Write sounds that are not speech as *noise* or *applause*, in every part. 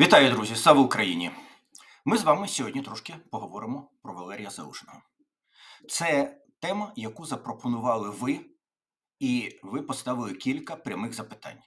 Вітаю, друзі! Слава Україні! Ми з вами сьогодні трошки поговоримо про Валерія Залужного. Це тема, яку запропонували ви, і ви поставили кілька прямих запитань.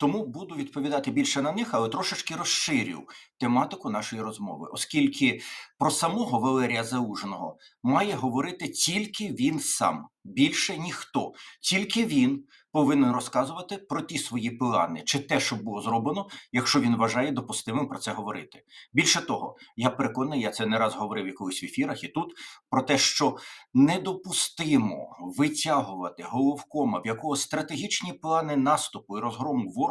Тому буду відповідати більше на них, але трошечки розширю тематику нашої розмови, оскільки про самого Валерія Залужного має говорити тільки він сам, більше ніхто. Тільки він повинен розказувати про ті свої плани чи те, що було зроблено, якщо він вважає допустимим про це говорити. Більше того, я переконаний, я це не раз говорив і колись в ефірах і тут про те, що недопустимо витягувати головкома, в якого стратегічні плани наступу і розгрому ворога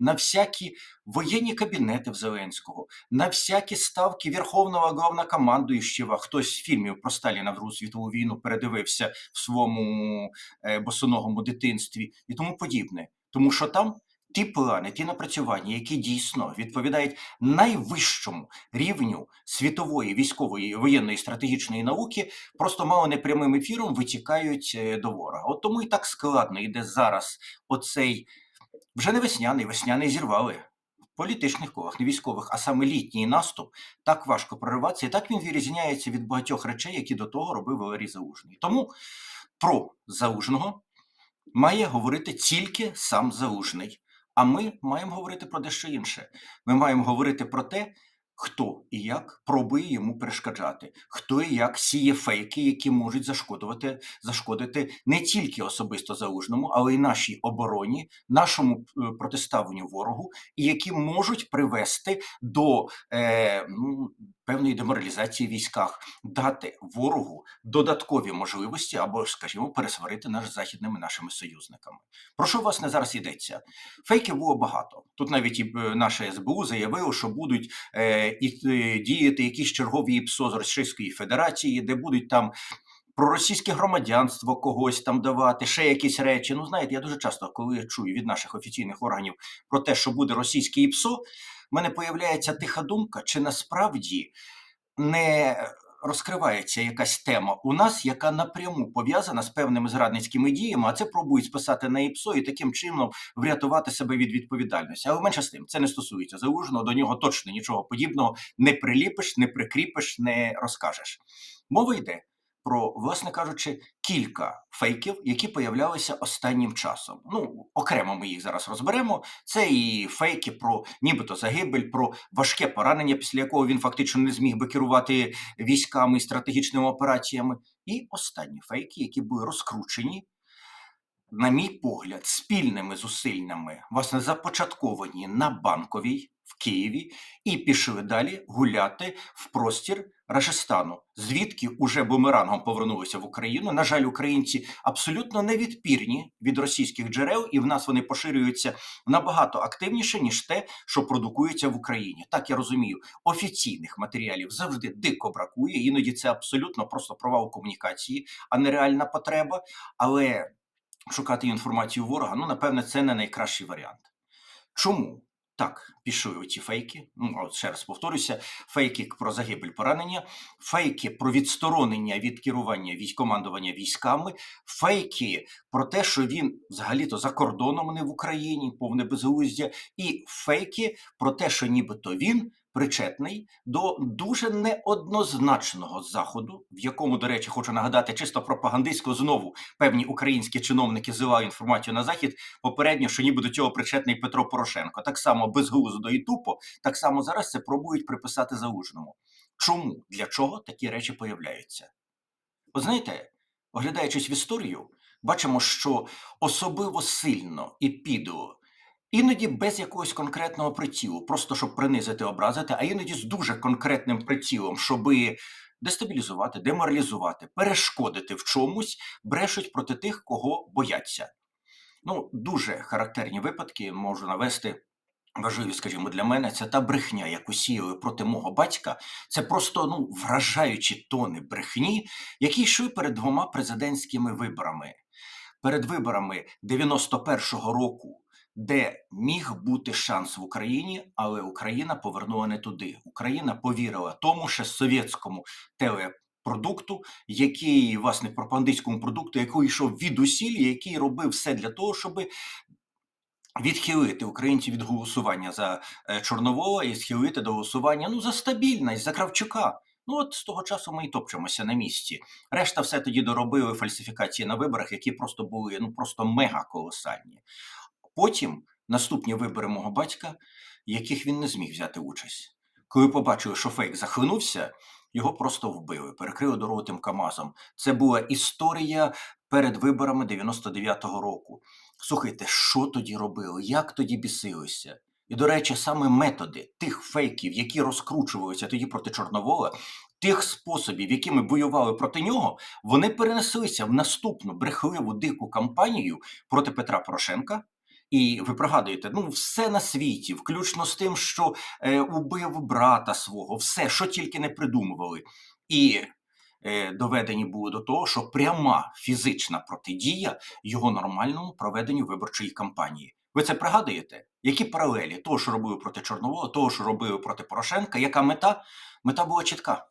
на всякі воєнні кабінети в Зеленського, на всякі ставки Верховного Главнокомандуючого. Хтось з фільмів про Сталіна в Другу світову війну передивився в своєму е, босоногому дитинстві і тому подібне. Тому що там ті плани, ті напрацювання, які дійсно відповідають найвищому рівню світової військової воєнної стратегічної науки, просто мало не прямим ефіром витікають е, до ворога. От тому і так складно йде зараз оцей вже не весняний, весняний зірвали. В політичних колах, не військових, а саме літній наступ так важко прориватися, і так він відрізняється від багатьох речей, які до того робив Валерій Заужний. Тому про Заужного має говорити тільки сам Заужний. А ми маємо говорити про дещо інше. Ми маємо говорити про те, хто і як пробує йому перешкоджати, хто і як сіє фейки, які можуть зашкодувати, зашкодити не тільки особисто залужному, але й нашій обороні, нашому е, протиставленню ворогу, і які можуть привести до е, ну, певної деморалізації в військах, дати ворогу додаткові можливості або, скажімо, пересварити нас західними нашими союзниками. Про що власне зараз йдеться? Фейків було багато. Тут навіть і е, наше СБУ заявило, що будуть е, і е, діяти якісь чергові ІПСО з Російської Федерації, де будуть там. Про російське громадянство когось там давати, ще якісь речі. Ну, знаєте, я дуже часто, коли я чую від наших офіційних органів про те, що буде російське ІПСО, мене появляється тиха думка, чи насправді не розкривається якась тема у нас, яка напряму пов'язана з певними зрадницькими діями, а це пробують списати на ІПСО і таким чином врятувати себе від відповідальності. Але менше з тим, це не стосується залужного, до нього точно нічого подібного не приліпиш, не прикріпиш, не розкажеш. Мова йде про, власне кажучи, кілька фейків, які появлялися останнім часом. Ну, окремо ми їх зараз розберемо. Це і фейки про нібито загибель, про важке поранення, після якого він фактично не зміг би керувати військами і стратегічними операціями. І останні фейки, які були розкручені. На мій погляд, спільними зусиллями, власне, започатковані на банковій в Києві, і пішли далі гуляти в простір Рашистану, звідки уже бумерангом повернулися в Україну. На жаль, українці абсолютно невідпірні від російських джерел, і в нас вони поширюються набагато активніше ніж те, що продукується в Україні. Так я розумію, офіційних матеріалів завжди дико бракує. Іноді це абсолютно просто провал комунікації, а не реальна потреба. Але шукати інформацію ворога, ну напевне, це не найкращий варіант. Чому? Так, пішли ці фейки. Ну, от ще раз повторюся: фейки про загибель поранення, фейки про відсторонення від керування військомандування військами, фейки про те, що він взагалі-то за кордоном не в Україні, повне безглуздя, і фейки про те, що нібито він причетний до дуже неоднозначного заходу, в якому, до речі, хочу нагадати, чисто пропагандистсько знову певні українські чиновники зливають інформацію на захід. Попередньо, що ніби до цього причетний Петро Порошенко, так само безглуздо і тупо, так само зараз це пробують приписати залужному. Чому для чого такі речі появляються? От знаєте, оглядаючись в історію, бачимо, що особливо сильно і підло Іноді без якогось конкретного прицілу, просто щоб принизити, образити, а іноді з дуже конкретним прицілом, щоби дестабілізувати, деморалізувати, перешкодити в чомусь, брешуть проти тих, кого бояться. Ну, дуже характерні випадки можу навести. Важливі, скажімо, для мене це та брехня, яку сіяли проти мого батька. Це просто ну вражаючі тони брехні, які йшли перед двома президентськими виборами. Перед виборами 91-го року де міг бути шанс в Україні, але Україна повернула не туди. Україна повірила тому ще совєтському телепродукту, який власне пропагандистському продукту, який йшов від усіль, який робив все для того, щоб відхилити українців від голосування за е, Чорновола і схилити до голосування ну, за стабільність, за Кравчука. Ну от з того часу ми і топчемося на місці. Решта все тоді доробили фальсифікації на виборах, які просто були ну просто мега колосальні. Потім наступні вибори мого батька, яких він не зміг взяти участь. Коли побачили, що фейк захлинувся, його просто вбили, перекрили дорогу тим Камазом. Це була історія перед виборами 99-го року. Слухайте, що тоді робили, як тоді бісилися? І, до речі, саме методи тих фейків, які розкручувалися тоді проти Чорновола, тих способів, якими воювали проти нього, вони перенеслися в наступну брехливу дику кампанію проти Петра Порошенка. І ви пригадуєте, ну все на світі, включно з тим, що е, убив брата свого, все, що тільки не придумували. І е, доведені були до того, що пряма фізична протидія його нормальному проведенню виборчої кампанії. Ви це пригадуєте? Які паралелі того, що робили проти Чорновола, того, що робили проти Порошенка? Яка мета? Мета була чітка.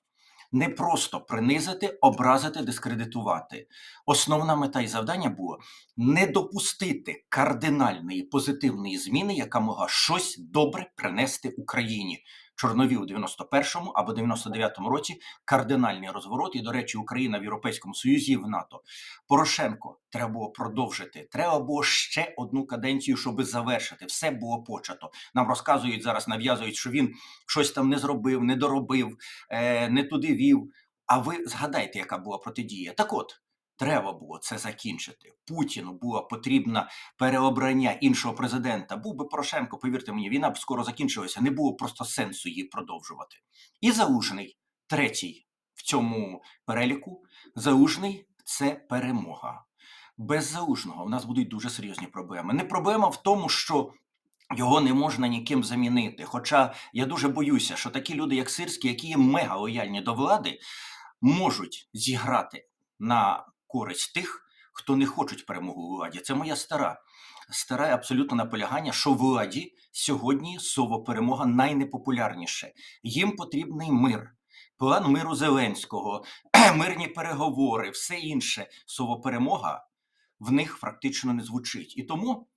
Не просто принизити, образити, дискредитувати. Основна мета і завдання було не допустити кардинальної позитивної зміни, яка могла щось добре принести Україні. Чорнові у 91-му або 99-му році кардинальний розворот, і, до речі, Україна в Європейському Союзі в НАТО. Порошенко треба було продовжити. Треба було ще одну каденцію, щоб завершити. Все було почато. Нам розказують зараз, нав'язують, що він щось там не зробив, не доробив, е, не туди вів. А ви згадайте, яка була протидія? Так от. Треба було це закінчити. Путіну було потрібно переобрання іншого президента. Був би Порошенко, повірте мені, війна б скоро закінчилася, не було просто сенсу її продовжувати. І Залужний, третій в цьому переліку, Залужний це перемога. Без залужного в нас будуть дуже серйозні проблеми. Не проблема в тому, що його не можна ніким замінити. Хоча я дуже боюся, що такі люди, як Сирський, які є мега лояльні до влади, можуть зіграти на користь тих, хто не хочуть перемогу владі. Це моя стара, старе абсолютно наполягання, що владі сьогодні слово перемога найнепопулярніше. Їм потрібний мир. План миру Зеленського, *clears throat* мирні переговори, все інше слово перемога в них практично не звучить. І тому,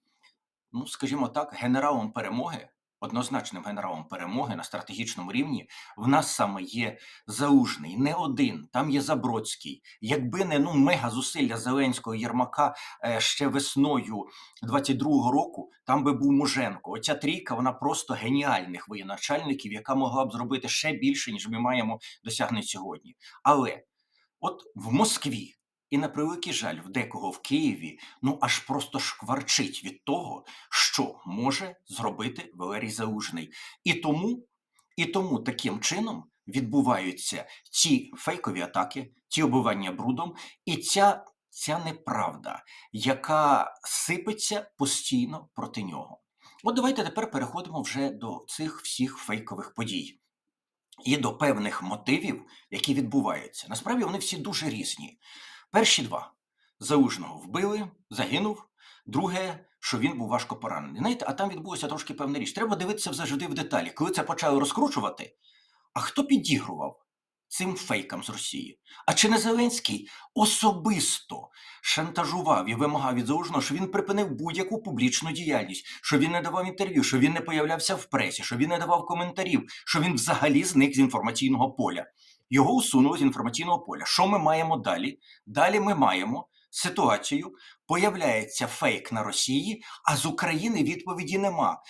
ну скажімо так, генералом перемоги, однозначним генералом перемоги на стратегічному рівні, в нас саме є Залужний, не один, там є Забродський. Якби не ну мега зусилля Зеленського Єрмака е, ще весною 22-го року, там би був Муженко. Оця трійка, вона просто геніальних воєначальників, яка могла б зробити ще більше, ніж ми маємо досягнути сьогодні. Але от в Москві. І на превеликий жаль, в декого в Києві ну аж просто шкварчить від того, що може зробити Валерій Залужний. І тому, і тому таким чином відбуваються ці фейкові атаки, ті оббивання брудом, і ця, ця неправда, яка сипеться постійно проти нього. От давайте тепер переходимо вже до цих всіх фейкових подій. І до певних мотивів, які відбуваються. Насправді вони всі дуже різні. Перші два Залужного вбили, загинув. Друге, що він був важко поранений. Знаєте, а там відбулося трошки певна річ. Треба дивитися завжди в деталі. Коли це почали розкручувати, а хто підігрував цим фейкам з Росії? А чи не Зеленський особисто шантажував і вимагав від Залужного, що він припинив будь-яку публічну діяльність, що він не давав інтерв'ю, що він не появлявся в пресі, що він не давав коментарів, що він взагалі зник з інформаційного поля. Його усунули з інформаційного поля. Що ми маємо далі? Далі ми маємо ситуацію, появляється фейк на Росії, а з України відповіді нема.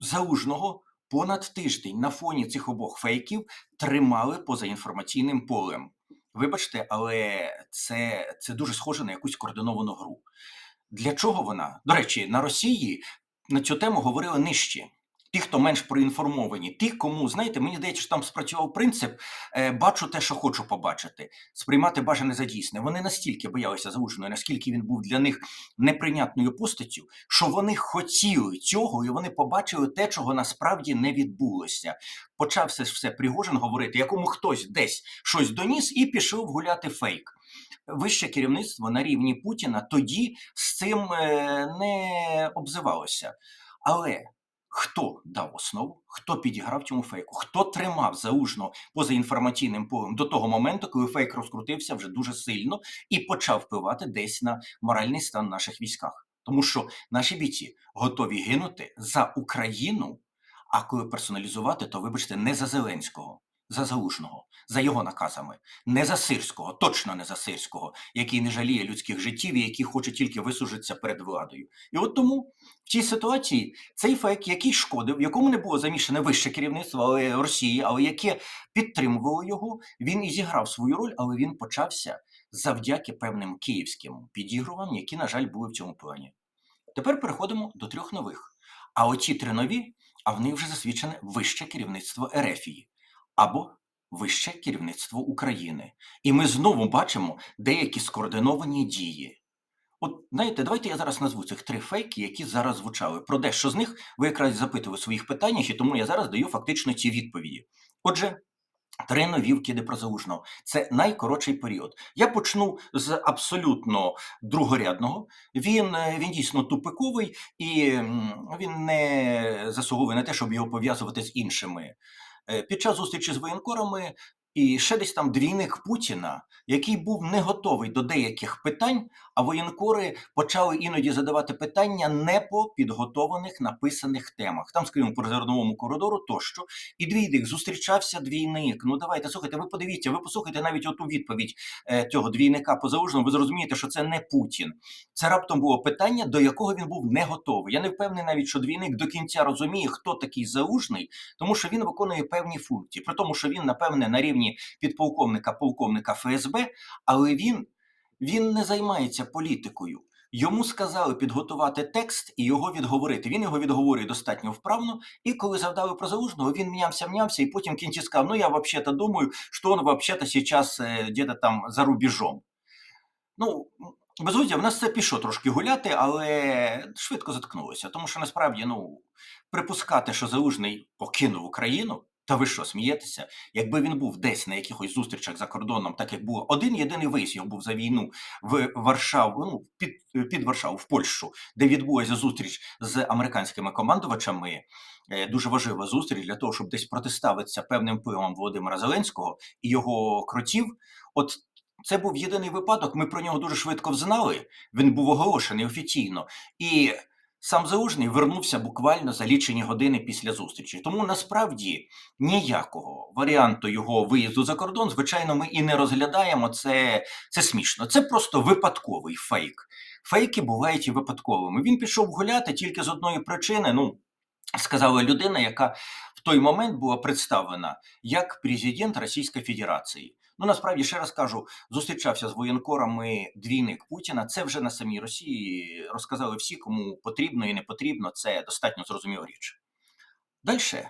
Залужного понад тиждень на фоні цих обох фейків тримали поза інформаційним полем. Вибачте, але це, це дуже схоже на якусь координовану гру. Для чого вона? До речі, на Росії на цю тему говорили нижче. Ті, хто менш проінформовані, ті, кому знаєте, мені здається, що там спрацював принцип е, бачу те, що хочу побачити, сприймати бажане за дійсне. Вони настільки боялися залужної, наскільки він був для них неприйнятною постаттю, що вони хотіли цього, і вони побачили те, чого насправді не відбулося. Почався ж все Пригожин говорити, якому хтось десь щось доніс, і пішов гуляти фейк. Вище керівництво на рівні Путіна тоді з цим е, не обзивалося. Але Хто дав основу, хто підіграв цьому фейку, хто тримав заужно поза інформаційним полем до того моменту, коли фейк розкрутився вже дуже сильно і почав впливати десь на моральний стан наших військах? Тому що наші бійці готові гинути за Україну, а коли персоналізувати, то вибачте, не за Зеленського, за Залужного, за його наказами, не за Сирського, точно не за Сирського, який не жаліє людських життів і який хоче тільки висужитися перед владою. І от тому в цій ситуації цей фейк, який шкодив, в якому не було замішане вище керівництво Росії, але яке підтримувало його, він і зіграв свою роль, але він почався завдяки певним київським підігруванням, які, на жаль, були в цьому плані. Тепер переходимо до трьох нових. А оці три нові, а в них вже засвідчене вище керівництво Ерефії або вище керівництво України. І ми знову бачимо деякі скоординовані дії. От знаєте, давайте я зараз назву цих три фейки, які зараз звучали. Про дещо з них ви якраз запитували в своїх питаннях, і тому я зараз даю фактично ці відповіді. Отже, три нові вкиди про залужного це найкоротший період. Я почну з абсолютно другорядного. Він, е, він дійсно тупиковий і він не заслуговує на те, щоб його пов'язувати з іншими. Е, Під час зустрічі з воєнкорами і ще десь там двійник Путіна, який був не готовий до деяких питань, а воєнкори почали іноді задавати питання не по підготованих написаних темах. Там, скажімо, по зерновому коридору тощо. І двійник зустрічався двійник. Ну давайте слухайте, ви подивіться, ви послухайте навіть оту відповідь е, цього двійника по залужному, ви зрозумієте, що це не Путін. Це раптом було питання, до якого він був не готовий. Я не впевнений навіть, що двійник до кінця розуміє, хто такий залужний, тому що він виконує певні функції, при тому, що він, напевне, на рівні підполковника полковника ФСБ, але він, він не займається політикою. Йому сказали підготувати текст і його відговорити. Він його відговорює достатньо вправно. І коли завдали про залужного, він мнявся, мнявся, і потім кінці сказав: Ну я взагалі думаю, що він взагалі зараз где-то там за рубежом. Ну, безглуздя, в нас це пішло трошки гуляти, але швидко заткнулося. Тому що насправді, ну, припускати, що залужний покинув Україну. Та ви що, смієтеся? Якби він був десь на якихось зустрічах за кордоном, так як було один єдиний виїзд його був за війну в Варшаву, ну під, під Варшаву, в Польщу, де відбулася зустріч з американськими командувачами. Е, Дуже важлива зустріч для того, щоб десь протиставитися певним впливом Володимира Зеленського і його кротів. От це був єдиний випадок. Ми про нього дуже швидко взнали. Він був оголошений офіційно. І сам Залужний вернувся буквально за лічені години після зустрічі. Тому насправді ніякого варіанту його виїзду за кордон, звичайно, ми і не розглядаємо. Це, це смішно. Це просто випадковий фейк. Фейки бувають і випадковими. Він пішов гуляти тільки з одної причини. Ну, сказала людина, яка в той момент була представлена як президент Російської Федерації. Ну насправді ще раз кажу, зустрічався з воєнкорами двійник Путіна. Це вже на самій Росії розказали всі, кому потрібно і не потрібно. Це достатньо зрозуміла річ. Далі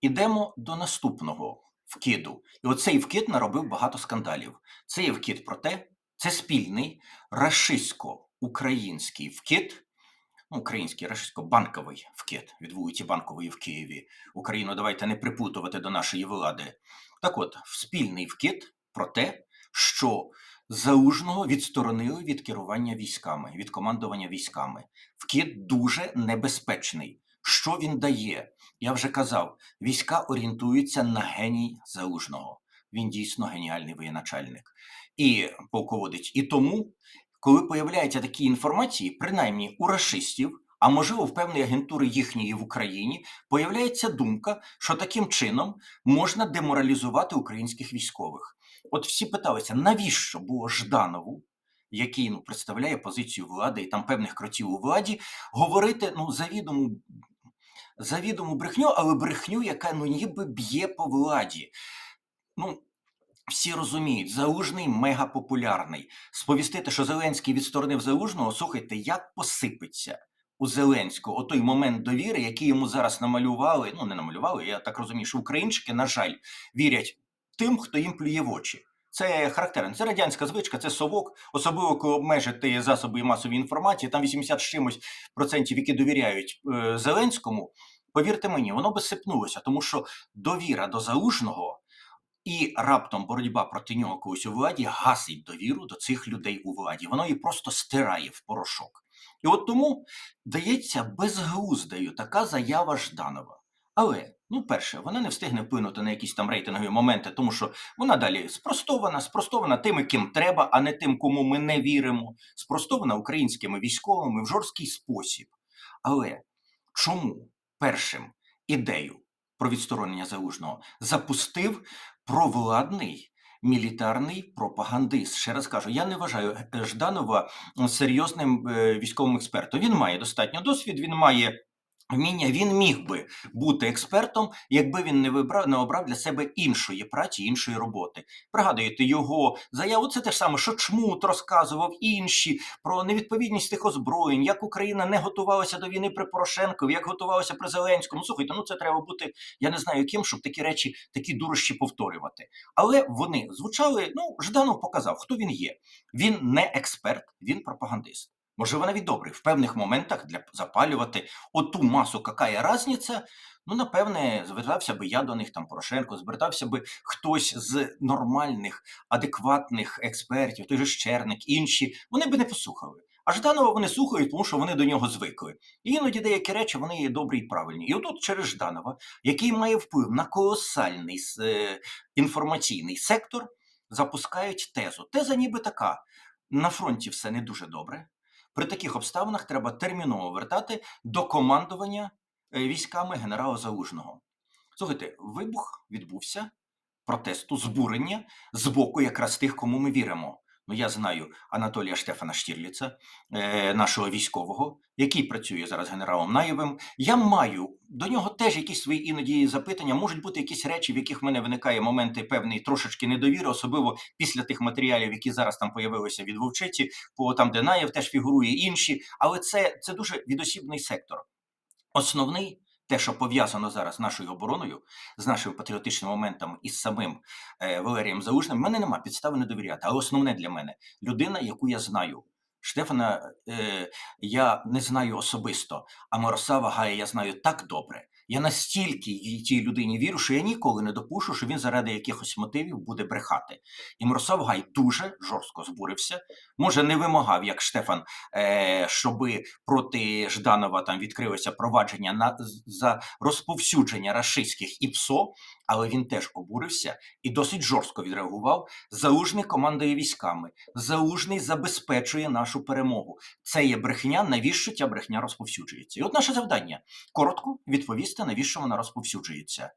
йдемо до наступного вкиду. І оцей вкид наробив багато скандалів. Це є вкид про те, це спільний рашистсько-український вкид. Ну, український рашистсько-банковий вкид від вулиці Банкової в Києві. Україну давайте не припутувати до нашої влади. Так от, спільний вкид про те, що залужного відсторонили від керування військами, від командування військами. Вкид дуже небезпечний. Що він дає? Я вже казав, війська орієнтуються на геній залужного. Він дійсно геніальний воєначальник і полководець. І тому, коли появляються такі інформації, принаймні у расистів, а можливо в певної агентури їхньої в Україні, появляється думка, що таким чином можна деморалізувати українських військових. От всі питалися, навіщо було Жданову, який ну, представляє позицію влади і там певних кротів у владі, говорити ну, завідому, завідому брехню, але брехню, яка ну, ніби б'є по владі. Ну, всі розуміють, залужний мегапопулярний. Сповістити, що Зеленський відсторонив залужного, слухайте, як посипеться у Зеленського о той момент довіри, який йому зараз намалювали. Ну, не намалювали, я так розумію, що українчики, на жаль, вірять тим, хто їм плює в очі. Це характерно. Це радянська звичка, це совок, особливо коли обмежити засоби масової інформації. Там 80 з чимось процентів, які довіряють е, Зеленському. Повірте мені, воно би сипнулося, тому що довіра до залужного і раптом боротьба проти нього когось у владі гасить довіру до цих людей у владі. Воно її просто стирає в порошок. І от тому дається безглуздою така заява Жданова. Але, ну, перше, вона не встигне вплинути на якісь там рейтингові моменти, тому що вона далі спростована, спростована тими, ким треба, а не тим, кому ми не віримо, спростована українськими військовими в жорсткий спосіб. Але чому першим ідею про відсторонення залужного запустив провладний мілітарний пропагандист? Ще раз кажу, я не вважаю Жданова серйозним е, військовим експертом. Він має достатньо досвід, він має. Вміння він міг би бути експертом, якби він не вибрав не обрав для себе іншої праці, іншої роботи. Пригадуєте його заяву. Це те ж саме, що Чмут розказував інші про невідповідність тих озброєнь, як Україна не готувалася до війни при Порошенкові, як готувалася при Зеленському. Слухайте, ну це треба бути, я не знаю ким, щоб такі речі, такі дурощі повторювати. Але вони звучали. Ну, Жданов показав, хто він є. Він не експерт, він пропагандист. Можливо, навіть добрий в певних моментах для запалювати оту масу, яка є разниця. Ну, напевне, звертався би я до них, там Порошенко, звертався би хтось з нормальних, адекватних експертів, той же Щерник, інші, вони би не послухали. А Жданова вони слухають, тому що вони до нього звикли. І іноді деякі речі вони є добрі і правильні. І отут через Жданова, який має вплив на колосальний е, інформаційний сектор, запускають тезу. Теза ніби така: на фронті все не дуже добре. При таких обставинах треба терміново вертати до командування е, військами генерала Залужного. Слухайте, вибух відбувся протесту, збурення з боку якраз тих, кому ми віримо. Ну, я знаю Анатолія Штефана Штірліца, е, нашого військового, який працює зараз генералом Наєвим. Я маю до нього теж якісь свої іноді запитання. Можуть бути якісь речі, в яких в мене виникає моменти певної трошечки недовіри, особливо після тих матеріалів, які зараз там появилися від Вовчиці, по там, де Наєв теж фігурує інші. Але це, це дуже відосібний сектор. Основний те, що пов'язано зараз з нашою обороною, з нашими патріотичними моментами і з самим е, Валерієм Залужним, в мене нема підстави не довіряти. Але основне для мене людина, яку я знаю. Штефана е, я не знаю особисто, а Мирослава Гая я знаю так добре. Я настільки тій людині вірю, що я ніколи не допушу, що він заради якихось мотивів буде брехати. І Мирослав Гай дуже жорстко збурився. Може, не вимагав, як Штефан, е, щоби проти Жданова там відкрилося провадження на за розповсюдження рашистських ПСО, але він теж обурився і досить жорстко відреагував. Залужний командує військами. Залужний забезпечує нашу перемогу. Це є брехня, навіщо ця брехня розповсюджується? І от наше завдання коротко відповісти, навіщо вона розповсюджується.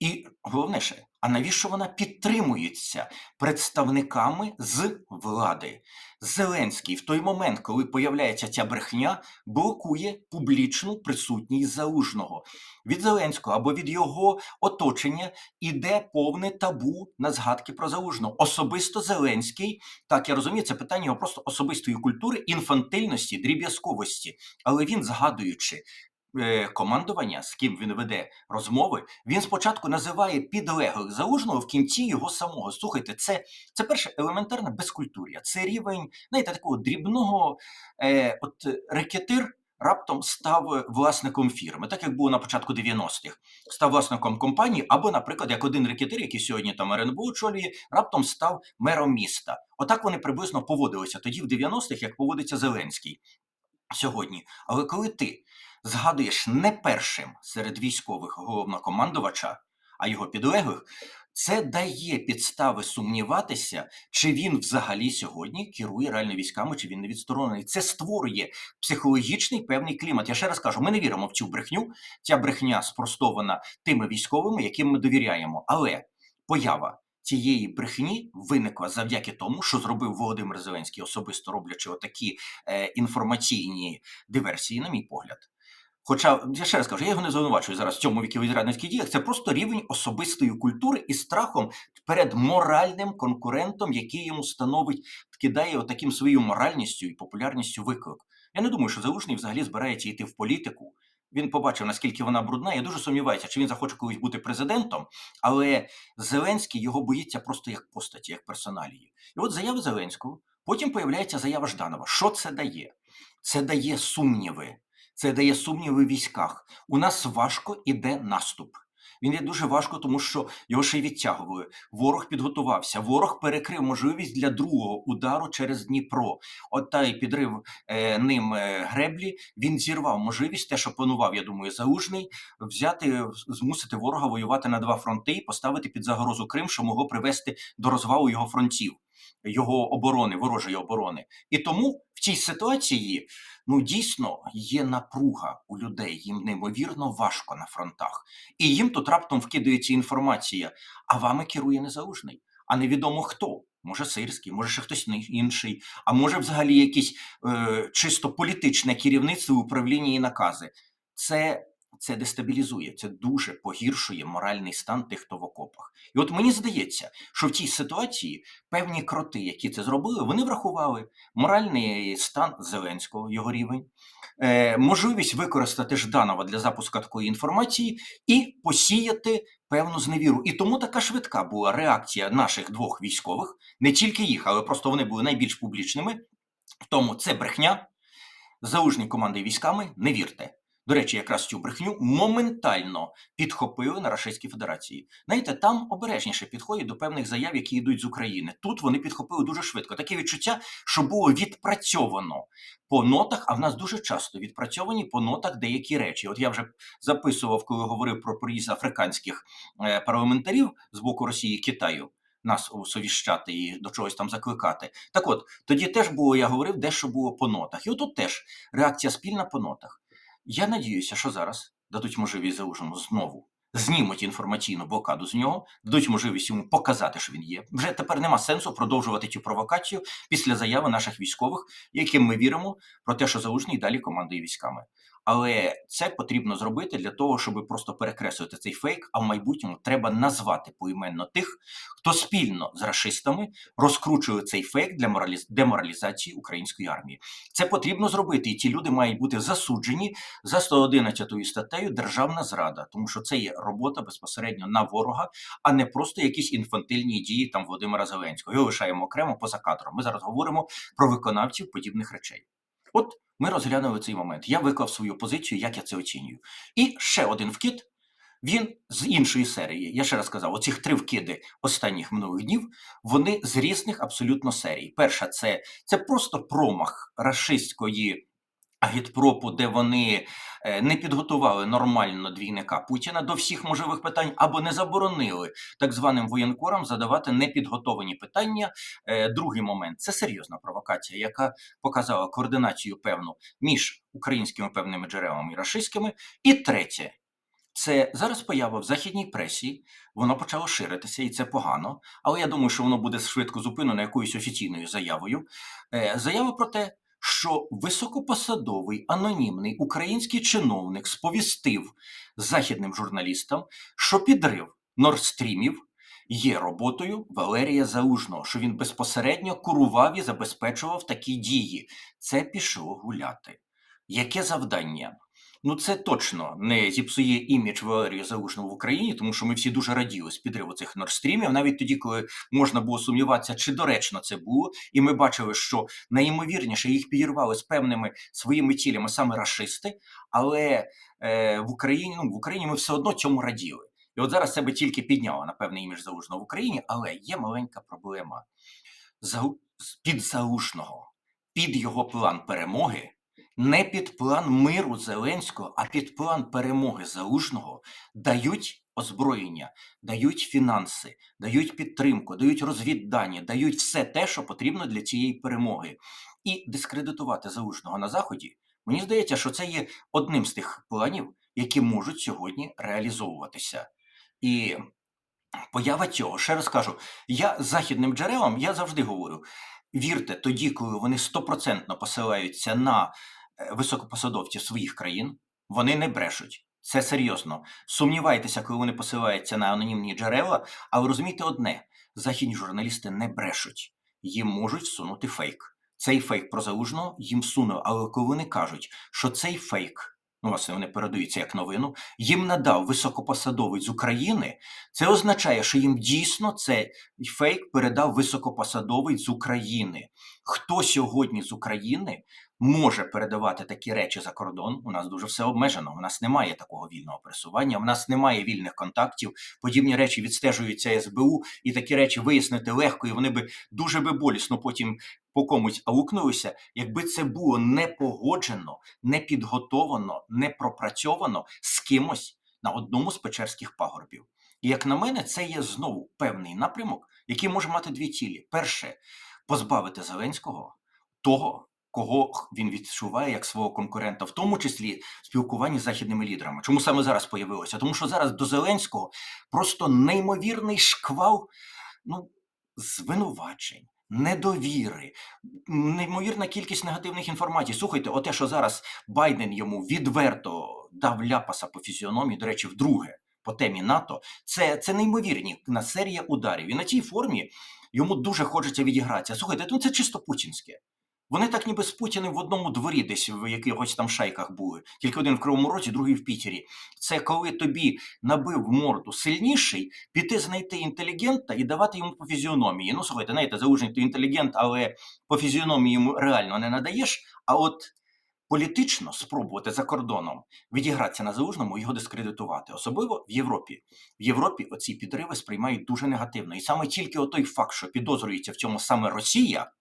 І головніше, а навіщо вона підтримується представниками з влади? Зеленський в той момент, коли появляється ця брехня, блокує публічну присутність залужного. Від Зеленського або від його оточення іде повне табу на згадки про залужного. Особисто Зеленський, так я розумію, це питання його просто особистої культури, інфантильності, дріб'язковості. Але він, згадуючи е, командування, з ким він веде розмови, він спочатку називає підлеглих залужного в кінці його самого. Слухайте, це, це перше елементарна безкультур'я. Це рівень, знаєте, такого дрібного е, от рекетир. Раптом став власником фірми, так як було на початку 90-х. Став власником компанії, або, наприклад, як один рекетир, який сьогодні там РНБО очолює, раптом став мером міста. Отак вони приблизно поводилися тоді, в 90-х, як поводиться Зеленський сьогодні. Але коли ти згадуєш не першим серед військових головнокомандувача, а його підлеглих, це дає підстави сумніватися, чи він взагалі сьогодні керує реально військами, чи він не відсторонений. Це створює психологічний певний клімат. Я ще раз кажу, ми не віримо в цю брехню. Ця брехня спростована тими військовими, яким ми довіряємо. Але поява цієї брехні виникла завдяки тому, що зробив Володимир Зеленський, особисто роблячи отакі е, інформаційні диверсії, на мій погляд. Хоча я ще раз кажу, я його не звинувачую зараз в цьому віковій зрадницьких діях. Це просто рівень особистої культури і страхом перед моральним конкурентом, який йому становить, кидає отаким своєю моральністю і популярністю виклик. Я не думаю, що Залужний взагалі збирається йти в політику. Він побачив, наскільки вона брудна. Я дуже сумніваюся, чи він захоче колись бути президентом, але Зеленський його боїться просто як постаті, як персоналії. І от заява Зеленського, потім появляється заява Жданова. Що це дає? Це дає сумніви. Це дає сумніви в військах. У нас важко іде наступ. Він йде дуже важко, тому що його ще й відтягували. Ворог підготувався. Ворог перекрив можливість для другого удару через Дніпро. От та й підрив е, ним е, греблі. Він зірвав можливість, те, що планував, я думаю, заужний, взяти, змусити ворога воювати на два фронти і поставити під загрозу Крим, що могло привести до розвалу його фронтів, його оборони, ворожої оборони. І тому в цій ситуації ну дійсно є напруга у людей. Їм неймовірно важко на фронтах. І їм тут раптом вкидається інформація, а вами керує незалужний, а невідомо хто. Може, сирський, може ще хтось інший, а може, взагалі якесь е, чисто політичне керівництво, управління і накази. Це, це дестабілізує, це дуже погіршує моральний стан тих, хто в окопах. І от мені здається, що в цій ситуації певні кроти, які це зробили, вони врахували моральний стан Зеленського, його рівень, е, можливість використати Жданова для запуску такої інформації і посіяти певну зневіру. І тому така швидка була реакція наших двох військових, не тільки їх, але просто вони були найбільш публічними. Тому це брехня, заужні команди військами, не вірте. До речі, якраз цю брехню моментально підхопили на Рашистській Федерації. Знаєте, там обережніше підходять до певних заяв, які йдуть з України. Тут вони підхопили дуже швидко. Таке відчуття, що було відпрацьовано по нотах, а в нас дуже часто відпрацьовані по нотах деякі речі. От я вже записував, коли говорив про приїзд африканських е, парламентарів з боку Росії і Китаю. Нас усовіщати і до чогось там закликати. Так от, тоді теж було, я говорив, дещо було по нотах. І отут теж реакція спільна по нотах. Я надіюся, що зараз дадуть можливість Залужному знову знімуть інформаційну блокаду з нього, дадуть можливість йому показати, що він є. Вже тепер нема сенсу продовжувати цю провокацію після заяви наших військових, яким ми віримо про те, що Залужний далі командує військами. Але це потрібно зробити для того, щоб просто перекреслити цей фейк. А в майбутньому треба назвати поіменно тих, хто спільно з рашистами розкручує цей фейк для мораліз... деморалізації української армії. Це потрібно зробити, і ті люди мають бути засуджені за 111 статтею Державна зрада, тому що це є робота безпосередньо на ворога, а не просто якісь інфантильні дії там Володимира Зеленського. Його лишаємо окремо поза кадром. Ми зараз говоримо про виконавців подібних речей. От ми розглянули цей момент. Я виклав свою позицію, як я це оцінюю. І ще один вкид. Він з іншої серії. Я ще раз сказав, оці три вкиди останніх минулих днів, вони з різних абсолютно серій. Перша це, це просто промах рашистської агітпропу, де вони е, не підготували нормально двійника Путіна до всіх можливих питань або не заборонили так званим воєнкорам задавати непідготовані питання. Е, Другий момент це серйозна провокація, яка показала координацію певну між українськими певними джерелами і рашистськими. І третє. Це зараз поява в західній пресі, воно почало ширитися, і це погано. Але я думаю, що воно буде швидко зупинено якоюсь офіційною заявою. Е, Заява про те, що високопосадовий анонімний український чиновник сповістив західним журналістам, що підрив Нордстрімів є роботою Валерія Залужного, що він безпосередньо курував і забезпечував такі дії. Це пішло гуляти. Яке завдання? Ну, це точно не зіпсує імідж Валерія Залужного в Україні, тому що ми всі дуже раділи з підриву цих норстрімів, навіть тоді, коли можна було сумніватися, чи доречно це було, і ми бачили, що найімовірніше їх підірвали з певними своїми цілями саме рашисти, але е, в Україні ну, в Україні ми все одно цьому раділи. І от зараз це би тільки підняло на певний імідж Залужного в Україні, але є маленька проблема. Зау... Під Залужного, під його план перемоги не під план миру Зеленського, а під план перемоги Залужного дають озброєння, дають фінанси, дають підтримку, дають розвіддані, дають все те, що потрібно для цієї перемоги. І дискредитувати Залужного на Заході, мені здається, що це є одним з тих планів, які можуть сьогодні реалізовуватися. І поява цього, ще раз кажу, я західним джерелам я завжди говорю: вірте тоді, коли вони стопроцентно посилаються на високопосадовців своїх країн, вони не брешуть. Це серйозно. Сумнівайтеся, коли вони посилаються на анонімні джерела, але розумійте одне: західні журналісти не брешуть, їм можуть всунути фейк. Цей фейк про залужного їм сунули, але коли вони кажуть, що цей фейк, ну власне, вони передаються як новину, їм надав високопосадовець з України, це означає, що їм дійсно цей фейк передав високопосадовець з України. Хто сьогодні з України може передавати такі речі за кордон. У нас дуже все обмежено. У нас немає такого вільного пересування, у нас немає вільних контактів. Подібні речі відстежуються СБУ, і такі речі вияснити легко, і вони би дуже би болісно потім по комусь аукнулися, якби це було не погоджено, не підготовано, не пропрацьовано з кимось на одному з печерських пагорбів. І як на мене, це є знову певний напрямок, який може мати дві цілі: перше позбавити Зеленського того, кого він відчуває як свого конкурента, в тому числі спілкуванні з західними лідерами. Чому саме зараз появилося? Тому що зараз до Зеленського просто неймовірний шквал ну, звинувачень. Недовіри, неймовірна кількість негативних інформацій. Слухайте, оте, що зараз Байден йому відверто дав ляпаса по фізіономії, до речі, вдруге по темі НАТО, це, це неймовірні на серія ударів. І на цій формі йому дуже хочеться відігратися. Слухайте, ну це чисто путінське. Вони так ніби з Путіним в одному дворі, десь в якихось там шайках були. Тільки один в Кривому Розі, другий в Пітері. Це коли тобі набив морду сильніший, піти знайти інтелігента і давати йому по фізіономії. Ну, слухайте, знаєте, залужний ти інтелігент, але по фізіономії йому реально не надаєш. А от політично спробувати за кордоном відігратися на залужному і його дискредитувати, особливо в Європі. В Європі оці підриви сприймають дуже негативно. І саме тільки отой факт, що підозрюється в цьому саме Росія,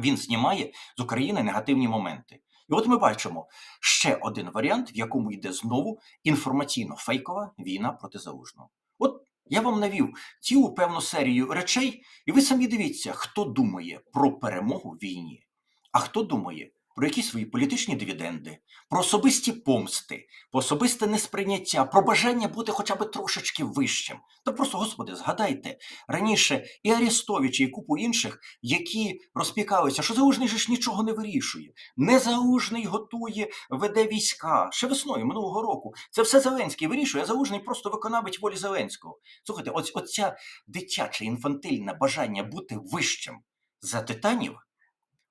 він знімає з України негативні моменти. І от ми бачимо ще один варіант, в якому йде знову інформаційно-фейкова війна проти залужного. От я вам навів цілу певну серію речей, і ви самі дивіться, хто думає про перемогу в війні, а хто думає про якісь свої політичні дивіденди, про особисті помсти, про особисте несприйняття, про бажання бути хоча б трошечки вищим. Та просто, господи, згадайте раніше і Арестовича, і купу інших, які розпікалися, що залужний же ж нічого не вирішує. Незалужний готує, веде війська. Ще весною минулого року. Це все Зеленський вирішує, а залужний просто виконавець волі Зеленського. Слухайте, ось оця дитяче інфантильне бажання бути вищим за титанів.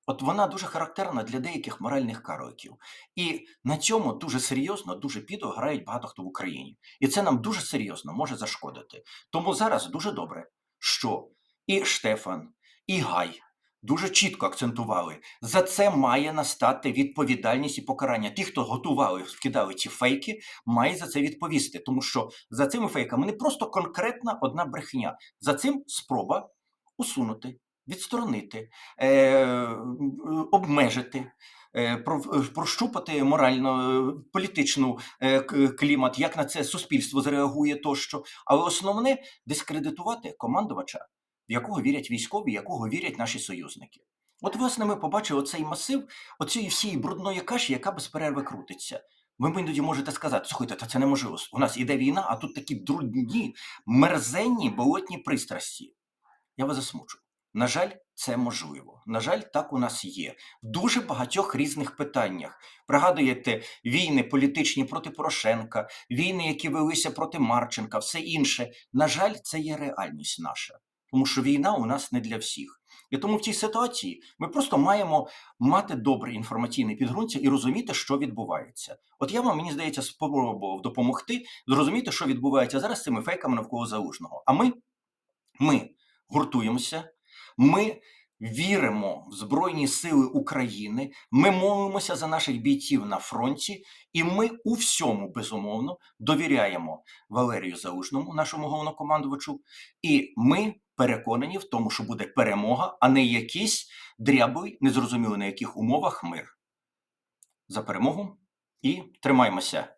От вона дуже характерна для деяких моральних карликів. І на цьому дуже серйозно, дуже підо грають багато хто в Україні. І це нам дуже серйозно може зашкодити. Тому зараз дуже добре, що і Штефан, і Гай дуже чітко акцентували, за це має настати відповідальність і покарання. Ті, хто готували, вкидали ці фейки, мають за це відповісти, тому що за цими фейками не просто конкретна одна брехня. За цим спроба усунути, відсторонити, е, обмежити. е, Прощупати морально е, політичну е, клімат, як на це суспільство зреагує тощо. Але основне дискредитувати командувача, в якого вірять військові, в якого вірять наші союзники. От, власне, ми побачили оцей масив, оцієї всієї брудної каші, яка без перерви крутиться. Ви іноді можете сказати, слухайте, та це неможливо. У нас іде війна, а тут такі брудні, мерзенні, болотні пристрасті. Я вас засмучу. На жаль, це можливо. На жаль, так у нас є. В дуже багатьох різних питаннях. Пригадуєте війни політичні проти Порошенка, війни, які велися проти Марченка, все інше. На жаль, це є реальність наша. Тому що війна у нас не для всіх. І тому в цій ситуації ми просто маємо мати добре інформаційне підґрунтя і розуміти, що відбувається. От я вам, мені здається, спробував допомогти зрозуміти, що відбувається зараз з цими фейками навколо залужного. А ми, ми гуртуємося, ми віримо в Збройні Сили України, ми молимося за наших бійців на фронті, і ми у всьому безумовно довіряємо Валерію Залужному, нашому головнокомандувачу, і ми переконані в тому, що буде перемога, а не якийсь дрябий, незрозуміло на яких умовах мир. За перемогу і тримаймося.